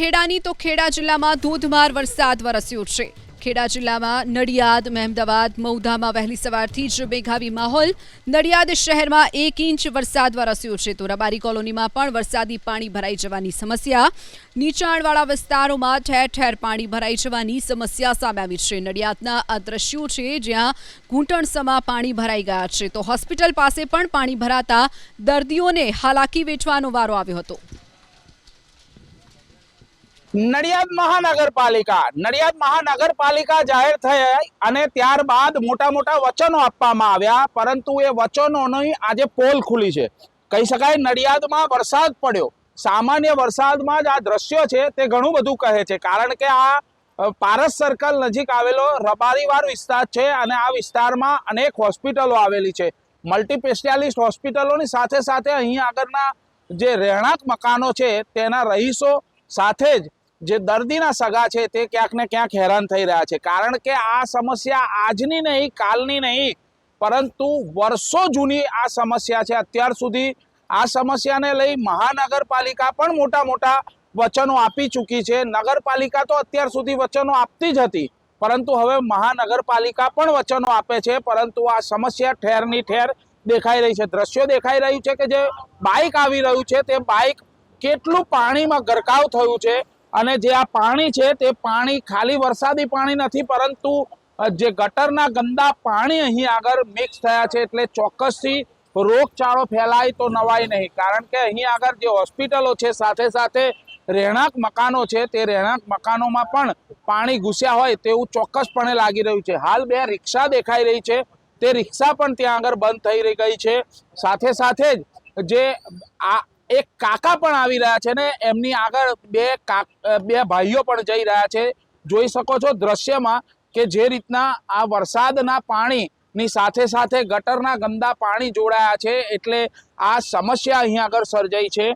ખેડાની તો ખેડા જિલ્લામાં ધોધમાર વરસાદ વરસ્યો છે. ખેડા જિલ્લામાં નડિયાદ, મહેમદાવાદ મૌધામાં વહેલી સવારથી જ મેઘાવી માહોલ. નડિયાદ શહેરમાં એક ઇંચ વરસાદ વરસ્યો છે. તો રબારી કોલોનીમાં પણ વરસાદી પાણી ભરાઈ જવાની સમસ્યા. નીચાણવાળા વિસ્તારોમાં ઠેર ઠેર પાણી ભરાઈ જવાની સમસ્યા સામે આવી છે. નડિયાદના આ દ્રશ્યો છે, જ્યાં ઘૂંટણસમાં પાણી ભરાઈ ગયા છે. તો હોસ્પિટલ પાસે પણ પાણી ભરાતા દર્દીઓને હાલાકી વેઠવાનો વારો આવ્યો હતો. નડિયાદ મહાનગરપાલિકા. નડિયાદ મહાનગરપાલિકા જાહેર થઈ અને ત્યારબાદ મોટા મોટા વચનો આપવામાં આવ્યા, પરંતુ એ વચનોની આજે પોલ ખુલી છે. કહી શકાય નડિયાદમાં વરસાદ પડ્યો. સામાન્ય વરસાદમાં જ આ દ્રશ્યો છે તે ઘણું બધું કહે છે. કારણ કે આ પારસ સર્કલ નજીક આવેલો રબારીવાર વિસ્તાર છે અને આ વિસ્તારમાં અનેક હોસ્પિટલો આવેલી છે. મલ્ટીસ્પેશિયાલિસ્ટ હોસ્પિટલોની સાથે સાથે અહીં આગળના જે રહેણાંક મકાનો છે તેના રહીશો સાથે જ જે દર્દીના સગા છે તે ક્યાંક ને ક્યાંક હેરાન થઈ રહ્યા છે. કારણ કે આ સમસ્યા આજની નહીં, કાલની નહીં, પરંતુ વર્ષો જૂની આ સમસ્યા છે. અત્યાર સુધી આ સમસ્યાને લઈ મહાનગરપાલિકા પણ મોટા મોટા વચનો આપી ચૂકી છે. નગરપાલિકા તો અત્યાર સુધી વચનો આપતી જ હતી, પરંતુ હવે મહાનગરપાલિકા પણ વચનો આપે છે. પરંતુ આ સમસ્યા ઠેરની ઠેર દેખાઈ રહી છે. દ્રશ્યો દેખાઈ રહ્યું છે કે જે બાઇક આવી રહ્યું છે, તે બાઇક કેટલું પાણીમાં ગરકાવ થયું છે અને જે આ પાણી છે તે પાણી ખાલી વરસાદી પાણી નથી, પરંતુ જે ગટરના ગંદા પાણી અહીં આગળ મિક્સ થયા છે એટલે ચોક્કસથી રોગચાળો ફેલાય તો નવાય નહીં. કારણ કે અહીં આગળ જે હોસ્પિટલો છે, સાથે સાથે રહેણાંક મકાનો છે, તે રહેણાંક મકાનોમાં પણ પાણી ઘૂસ્યા હોય તેવું ચોક્કસપણે લાગી રહ્યું છે. હાલ બે રિક્ષા દેખાઈ રહી છે. તે રિક્ષા પણ ત્યાં આગળ બંધ થઈ રહી ગઈ છે. સાથે સાથે જ જે આ એક કાકા પણ આવી રહ્યા છે ને એમની આગળ બે બે ભાઈઓ પણ જઈ રહ્યા છે. જોઈ શકો છો દ્રશ્યમાં કે જે રીતના આ વરસાદના પાણીની સાથે સાથે ગટરના ગંદા પાણી જોડાયા છે એટલે આ સમસ્યા અહીં આગળ સર્જાઈ છે.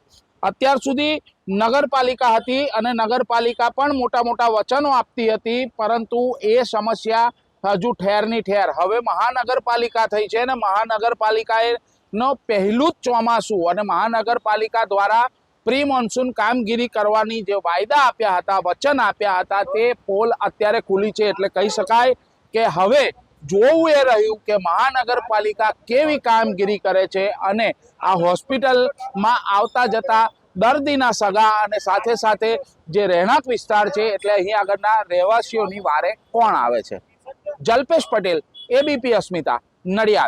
અત્યાર સુધી નગરપાલિકા હતી અને નગરપાલિકા પણ મોટા મોટા વચનો આપતી હતી, પરંતુ એ સમસ્યા હજુ ઠેરની ઠેર. હવે મહાનગરપાલિકા થઈ છે અને મહાનગરપાલિકાએ નો પહેલું જ ચોમાસું અને મહાનગરપાલિકા દ્વારા પ્રી મોન્સૂન કામગીરી કરવાની જે વાયદા આપ્યા હતા, વચન આપ્યા હતા, તે પોલ અત્યારે ખુલી છે એટલે કહી શકાય કે હવે જોવું એ રહ્યું કે મહાનગરપાલિકા કેવી કામગીરી કરે છે અને આ હોસ્પિટલમાં આવતા જતા દર્દીના સગા અને સાથે સાથે જે રહેણાંક વિસ્તાર છે એટલે અહીં આગળના રહેવાસીઓની વારે કોણ આવે છે? જલ્પેશ પટેલ એબીપી અસ્મિતા, નડિયાદ.